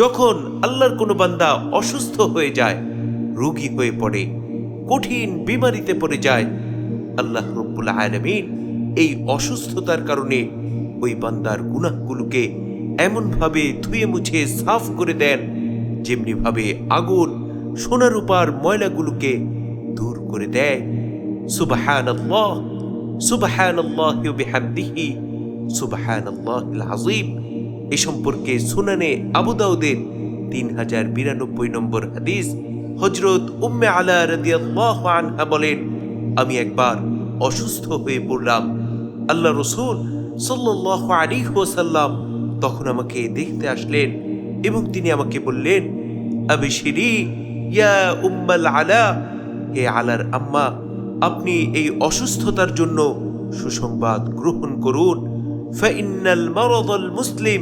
যখন আল্লাহর কোনো বান্দা অসুস্থ হয়ে যায়, রোগী হয়ে পড়ে, কঠিন বিমারিতে পড়ে যায়, আল্লাহ রব্বুল আলমিন এই অসুস্থতার কারণে ওই বান্দার গুনাহগুলোকে এমনভাবে ধুয়ে মুছে সাফ করে দেন, যেমনিভাবে আগুন সোনার রূপার ময়লাগুলোকে দূর করে দেয়। সুবাহান সুবাহান বিহামদিহি সুবাহান আজিম এ সম্পর্কে সুনানে আবু দাউদের তিন হাজার বিরানব্বই নম্বর হাদিস হজরত উম্মে আলা রাদিয়াল্লাহু বলেন, আমি একবার অসুস্থ হয়ে পড়লাম। আল্লাহ রসুল সাল্লাল্লাহু আলাইহি ওয়াসাল্লাম তখন আমাকে দেখতে আসলেন এবং তিনি আমাকে বললেন, আবিশিরি ইয়া উম্মাল আলা, হে আলার আম্মা, আপনি এই অসুস্থতার জন্য সুসংবাদ গ্রহণ করুন। فإن المرض المسلم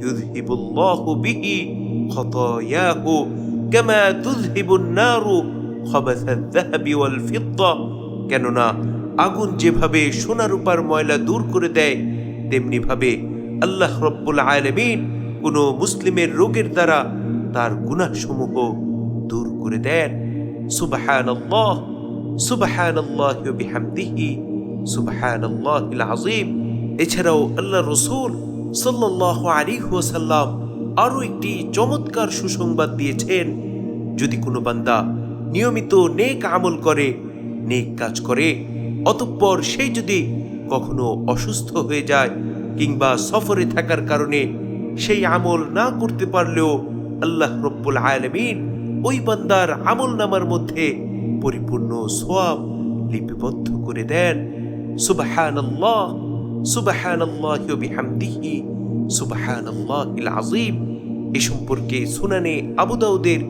يذهب الله به خطاياه كما تذهب النار خبث الذهب والفضة কেননা আগুন যেভাবে সোনা রূপার ময়লা দূর করে দেয় তেমনি ভাবে আল্লাহ রব্বুল আলামিন কোনো মুসলিমের রোগের দ্বারা তার গুনাহসমূহ দূর করে দেন সুবহানাল্লাহ সুবহানাল্লাহ বিহামদিহি সুবহানাল্লাহিল আযীম এছাড়াও আল্লাহ রসুল সাল্লাহ আলী ওয়াসাল্লাম আরও একটি চমৎকার সুসংবাদ দিয়েছেন, যদি কোনো বান্দা নিয়মিত নেক আমল করে, নেক কাজ করে, অতঃপর সেই যদি কখনো অসুস্থ হয়ে যায় কিংবা সফরে থাকার কারণে সেই আমল না করতে পারলেও আল্লাহ রব্বুল আলমিন ওই বান্দার আমল নামার মধ্যে পরিপূর্ণ সোয়াব লিপিবদ্ধ করে দেন। সুবাহান আল্লাহ সুবাহান আল্লাহ বিহামদিহি সুবাহান আল্লাহিল আজিম এ সম্পর্কে সুনানে আবু দাউদের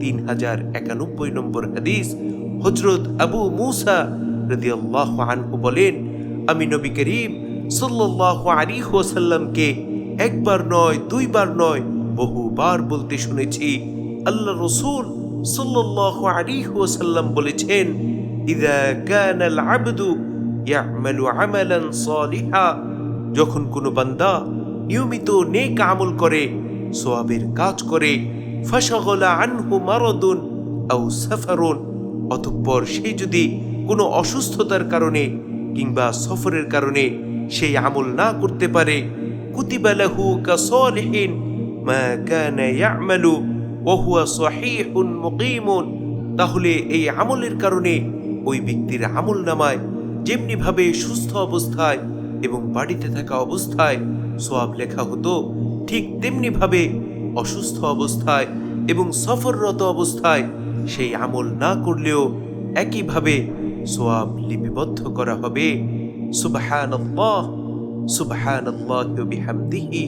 তিন হাজার একানব্বই নম্বর হাদিস হজরত আবু মুসা রদিয়াল্লাহ আনহু বলেন, আমি নবী করিম সাল্লাহ আলী ওয়াসাল্লামকে একবার নয়, দুইবার নয়, বহুবার বলতে শুনেছি। আল্লাহ রসুল সাল্লাহ আলী ওয়াসাল্লাম বলেছেন, ইদা কান আল আবদু যখন কোনো বান্দা নিয়মিত নেক আমল করে, সোয়াবের কাজ করে সাফারুন, অতঃপর সে যদি কোনো অসুস্থতার কারণে কিংবা সফরের কারণে সেই আমল না করতে পারে তাহলে এই আমলের কারণে ওই ব্যক্তির আমল নামায় যেমনিভাবে সুস্থ অবস্থায় এবং বাড়িতে থাকা অবস্থায় সোয়াব লেখা হতো, ঠিক তেমনিভাবে অসুস্থ অবস্থায় এবং সফররত অবস্থায় সেই আমল না করলেও একইভাবে সোয়াব লিপিবদ্ধ করা হবে। সুবহান আল্লাহ বিহামদিহি